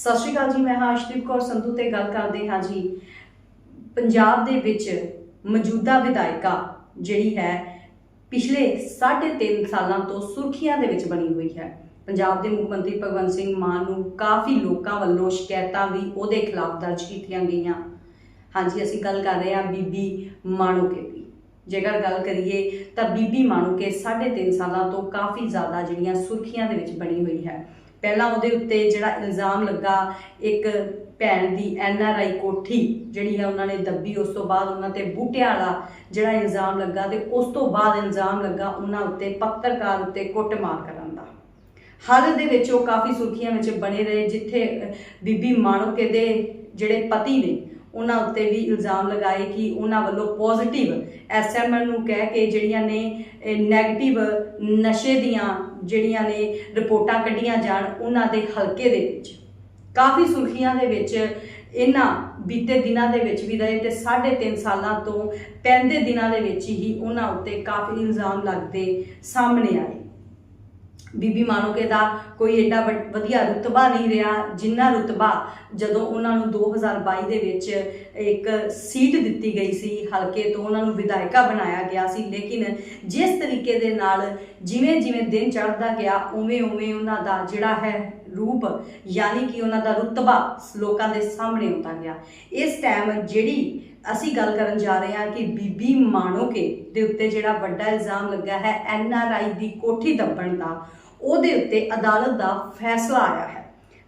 ਸਤਿ ਸ਼੍ਰੀ ਅਕਾਲ ਜੀ, ਮੈਂ ਹਾਂ ਅਰਸ਼ਦੀਪ ਕੌਰ ਸੰਧੂ ਤੇ ਗੱਲ ਕਰਦੇ ਹਾਂ ਜੀ। ਪੰਜਾਬ ਦੇ ਵਿੱਚ ਮੌਜੂਦਾ ਵਿਧਾਇਕਾ ਜਿਹੜੀ ਹੈ, ਪਿਛਲੇ 3.5 ਸਾਲਾਂ ਤੋਂ ਸੁਰਖੀਆਂ ਦੇ ਵਿੱਚ ਬਣੀ ਹੋਈ ਹੈ। ਪੰਜਾਬ ਦੇ ਮੁੱਖ ਮੰਤਰੀ ਭਗਵੰਤ ਸਿੰਘ ਮਾਨ ਨੂੰ ਕਾਫੀ ਲੋਕਾਂ ਵੱਲੋਂ ਸ਼ਿਕਾਇਤਾਂ ਵੀ ਉਹਦੇ ਖਿਲਾਫ ਦਰਜ ਕੀਤੀਆਂ ਗਈਆਂ। ਹਾਂਜੀ, ਅਸੀਂ ਗੱਲ ਕਰ ਰਹੇ ਹਾਂ ਬੀਬੀ ਮਾਣੂਕੇ ਦੀ। ਜੇਕਰ ਗੱਲ ਕਰੀਏ ਤਾਂ ਬੀਬੀ ਮਾਣੂਕੇ 3.5 ਸਾਲਾਂ ਤੋਂ ਕਾਫੀ ਜ਼ਿਆਦਾ ਜਿਹੜੀਆਂ ਸੁਰਖੀਆਂ ਦੇ ਵਿੱਚ ਬਣੀ ਹੋਈ ਹੈ। ਪਹਿਲਾਂ ਉਹਦੇ ਉੱਤੇ ਜਿਹੜਾ ਇਲਜ਼ਾਮ ਲੱਗਾ, ਇੱਕ ਭੈਣ ਦੀ ਐਨ ਆਰ ਆਈ ਕੋਠੀ ਜਿਹੜੀ ਹੈ ਉਹਨਾਂ ਨੇ ਦੱਬੀ, ਉਸ ਤੋਂ ਬਾਅਦ ਉਹਨਾਂ ਤੇ ਬੂਟਿਆਂ ਵਾਲਾ ਜਿਹੜਾ ਇਲਜ਼ਾਮ ਲੱਗਾ ਤੇ ਉਸ ਤੋਂ ਬਾਅਦ ਇਲਜ਼ਾਮ ਲੱਗਾ ਉਹਨਾਂ ਉੱਤੇ ਪੱਤਰਕਾਰ ਉੱਤੇ ਕੁੱਟਮਾਰ ਕਰਨ ਦਾ। ਹਾਲ ਦੇ ਵਿੱਚ ਉਹ ਕਾਫੀ ਸੁਰਖੀਆਂ ਵਿੱਚ ਬਣੇ ਰਹੇ, ਜਿੱਥੇ ਬੀਬੀ ਮਾਣੋਕੇ ਦੇ ਜਿਹੜੇ ਪਤੀ ਨੇ ਉਹਨਾਂ ਉੱਤੇ ਵੀ ਇਲਜ਼ਾਮ ਲਗਾਏ ਕਿ ਉਹਨਾਂ ਵੱਲੋਂ ਪੋਜ਼ਿਟਿਵ ਐਸਐਮਐਲ ਨੂੰ ਕਹਿ ਕੇ ਜਿਹੜੀਆਂ ਨੇ ਨੈਗੇਟਿਵ ਨਸ਼ੇ ਦੀਆਂ ਜਿਹੜੀਆਂ ਨੇ ਰਿਪੋਰਟਾਂ ਕੱਢੀਆਂ ਜਾਣ, ਉਹਨਾਂ ਦੇ ਹਲਕੇ ਦੇ ਵਿੱਚ। ਕਾਫੀ ਸੁਰਖੀਆਂ ਦੇ ਵਿੱਚ ਇਹਨਾਂ ਬੀਤੇ ਦਿਨਾਂ ਦੇ ਵਿੱਚ ਵੀ ਰਹੇ ਤੇ 3.5 ਸਾਲਾਂ ਤੋਂ ਪੈਂਦੇ ਦਿਨਾਂ ਦੇ ਵਿੱਚ ਹੀ ਉਹਨਾਂ ਉੱਤੇ ਕਾਫੀ ਇਲਜ਼ਾਮ ਲੱਗਦੇ ਸਾਹਮਣੇ ਆਏ। ਬੀਬੀ ਮਾਨੋਕੇ ਦਾ ਕੋਈ ਏਡਾ ਵੱਡ- ਵਧੀਆ ਰੁਤਬਾ ਨਹੀਂ ਰਿਹਾ, ਜਿੰਨਾ ਰੁਤਬਾ ਜਦੋਂ ਉਹਨਾਂ ਨੂੰ 2022 ਦੇ ਵਿੱਚ ਇੱਕ ਸੀਟ ਦਿੱਤੀ ਗਈ ਸੀ ਹਲਕੇ ਤੋਂ, ਉਹਨਾਂ ਨੂੰ ਵਿਧਾਇਕਾ ਬਣਾਇਆ ਗਿਆ ਸੀ। ਲੇਕਿਨ ਜਿਸ ਤਰੀਕੇ ਦੇ ਨਾਲ ਜਿਵੇਂ ਜਿਵੇਂ ਦਿਨ ਚੜ੍ਹਦਾ ਗਿਆ, ਉਵੇਂ ਉਵੇਂ ਉਹਨਾਂ ਦਾ ਜਿਹੜਾ ਹੈ ਰੂਪ, ਯਾਨੀ ਕਿ ਉਹਨਾਂ ਦਾ ਰੁਤਬਾ ਲੋਕਾਂ ਦੇ ਸਾਹਮਣੇ ਆਉਂਦਾ ਗਿਆ। ਇਸ ਟਾਈਮ ਜਿਹੜੀ ਅਸੀਂ ਗੱਲ ਕਰਨ ਜਾ ਰਹੇ ਹਾਂ ਕਿ ਬੀਬੀ ਮਾਣੋਕੇ ਦੇ ਉੱਤੇ ਜਿਹੜਾ ਵੱਡਾ ਇਲਜ਼ਾਮ ਲੱਗਾ ਹੈ, ਐਨ ਆਰ ਆਈ ਦੀ ਕੋਠੀ ਦੱਬਣ ਦਾ ਉਹਦੇ ਉੱਤੇ ਅਦਾਲਤ ਦਾ ਫੈਸਲਾ ਆਇਆ ਹੈ।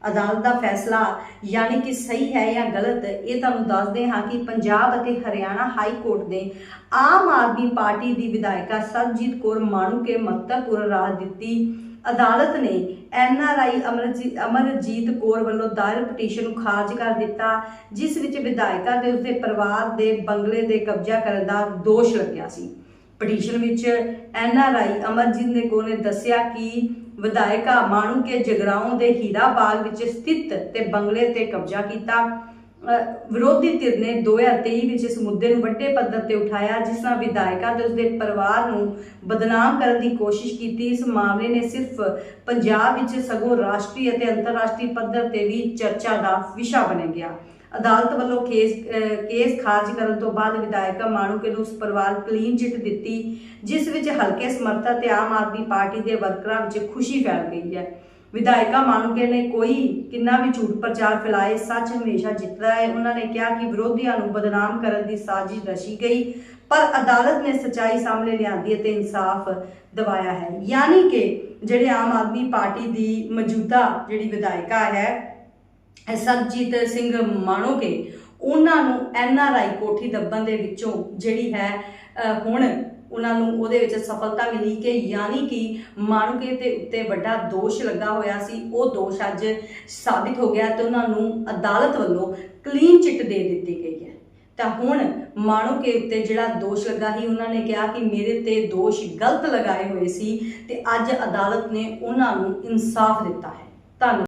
ਅਦਾਲਤ ਦਾ ਫੈਸਲਾ ਯਾਨੀ ਕਿ ਸਹੀ ਹੈ ਜਾਂ ਗਲਤ, ਇਹ ਤੁਹਾਨੂੰ ਦੱਸਦੇ ਹਾਂ ਕਿ ਪੰਜਾਬ ਅਤੇ ਹਰਿਆਣਾ ਹਾਈ ਕੋਰਟ ਨੇ ਆਮ ਆਦਮੀ ਪਾਰਟੀ ਦੀ ਵਿਧਾਇਕਾ ਸਰਜੀਤ ਕੌਰ ਮਾਣੂਕੇ ਮਹੱਤਵਪੂਰਨ ਰਾਜ ਦਿੱਤੀ। ਅਦਾਲਤ ਨੇ N R I Amarjit Amarjit Kaur ਵੱਲੋਂ ਦਾਇਰ ਪਟੀਸ਼ਨ ਨੂੰ ਖਾਰਜ ਕਰ ਦਿੱਤਾ, ਜਿਸ ਵਿੱਚ ਵਿਧਾਇਕਾ ਦੇ ਉਸਦੇ ਪਰਿਵਾਰ ਦੇ ਬੰਗਲੇ ਦੇ ਕਬਜ਼ਾ ਕਰਨ ਦਾ ਦੋਸ਼ ਲੱਗਿਆ ਸੀ। ਪਟੀਸ਼ਨ ਵਿੱਚ ਐਨ ਆਰ ਆਈ ਅਮਰਜੀਤ ਨੇ ਨੇ ਦੱਸਿਆ ਕਿ ਵਿਧਾਇਕਾ ਮਾਣੂਕੇ ਜਗਰਾਉਂ ਦੇ ਹੀਰਾ ਬਾਗ ਵਿੱਚ ਸਥਿਤ ਤੇ ਬੰਗਲੇ ਤੇ ਕਬਜ਼ਾ ਕੀਤਾ। ਵਿਰੋਧੀ ਧਿਰ ਨੇ 2023 ਵਿੱਚ ਇਸ ਮੁੱਦੇ ਨੂੰ ਵੱਡੇ ਪੱਧਰ ਤੇ ਉਠਾਇਆ, ਜਿਸ ਨਾਲ ਵਿਧਾਇਕਾ ਤੇ ਉਸਦੇ ਪਰਿਵਾਰ ਨੂੰ ਬਦਨਾਮ ਕਰਨ ਦੀ ਕੋਸ਼ਿਸ਼ ਕੀਤੀ। ਇਸ ਮਾਮਲੇ ਨੇ ਸਿਰਫ ਪੰਜਾਬ ਵਿੱਚ ਸਗੋਂ ਰਾਸ਼ਟਰੀ ਅਤੇ ਅੰਤਰਰਾਸ਼ਟਰੀ ਪੱਧਰ ਤੇ ਵੀ ਚਰਚਾ ਦਾ ਵਿਸ਼ਾ ਬਣ ਗਿਆ। ਅਦਾਲਤ ਵੱਲੋਂ ਕੇਸ ਕੇਸ ਖਾਰਜ ਕਰਨ ਤੋਂ ਬਾਅਦ ਵਿਧਾਇਕਾ ਮਾਣੂਕੇ ਨੂੰ ਉਸ ਪਰਿਵਾਰ ਕਲੀਨ ਚਿੱਟ ਦਿੱਤੀ, ਜਿਸ ਵਿੱਚ ਹਲਕੇ ਸਮਰਥਕ ਤੇ ਆਮ ਆਦਮੀ ਪਾਰਟੀ ਦੇ ਵਰਕਰਾਂ ਵਿੱਚ ਖੁਸ਼ੀ ਫੈਲ ਗਈ ਹੈ। ਵਿਧਾਇਕਾ ਮਾਨੂਕੇ ਨੇ ਕੋਈ ਕਿੰਨਾ ਵੀ ਝੂਠ ਪ੍ਰਚਾਰ ਫੈਲਾਏ, ਸੱਚ ਹਮੇਸ਼ਾ ਜਿੱਤਦਾ ਹੈ, ਉਹਨਾਂ ਨੇ ਕਿਹਾ ਕਿ ਵਿਰੋਧੀਆਂ ਨੂੰ ਬਦਨਾਮ ਕਰਨ ਦੀ ਸਾਜ਼ਿਸ਼ ਰਚੀ ਗਈ, ਪਰ ਅਦਾਲਤ ਨੇ ਸਚਾਈ ਸਾਹਮਣੇ ਲਿਆਂਦੀ ਅਤੇ ਇਨਸਾਫ ਦਿਵਾਇਆ ਹੈ। ਯਾਨੀ ਕਿ ਜਿਹੜੇ ਆਮ ਆਦਮੀ ਪਾਰਟੀ ਦੀ ਮੌਜੂਦਾ ਜਿਹੜੀ ਵਿਧਾਇਕਾ ਹੈ ਸਰਬਜੀਤ ਸਿੰਘ ਮਾਣੋਕੇ ਉਹਨਾਂ ਨੂੰ ਐਨ ਆਰ ਆਈ ਕੋਠੀ ਦੱਬਣ ਦੇ ਵਿੱਚੋਂ ਜਿਹੜੀ ਹੈ ਹੁਣ ਉਹਨਾਂ ਨੂੰ ਉਹਦੇ ਵਿੱਚ ਸਫਲਤਾ ਮਿਲੀ ਕਿ ਯਾਨੀ ਕਿ ਮਾਣੂਕੇ ਤੇ ਉੱਤੇ ਵੱਡਾ ਦੋਸ਼ ਲੱਗਾ ਹੋਇਆ ਸੀ। ਉਹ ਦੋਸ਼ ਅੱਜ ਸਾਬਿਤ ਹੋ ਗਿਆ ਤੇ ਉਹਨਾਂ ਨੂੰ ਅਦਾਲਤ ਵੱਲੋਂ ਕਲੀਨ ਚਿੱਟ ਦੇ ਦਿੱਤੀ ਗਈ ਹੈ। ਤਾਂ ਹੁਣ ਮਾਣੂਕੇ ਉੱਤੇ ਜਿਹੜਾ ਦੋਸ਼ ਲੱਗਾ ਸੀ, ਉਹਨਾਂ ਨੇ ਕਿਹਾ ਕਿ ਮੇਰੇ ਤੇ ਦੋਸ਼ ਗਲਤ ਲਗਾਏ ਹੋਏ ਸੀ ਤੇ ਅੱਜ ਅਦਾਲਤ ਨੇ ਉਹਨਾਂ ਨੂੰ ਇਨਸਾਫ ਦਿੱਤਾ ਹੈ। ਧੰਨਵਾਦ।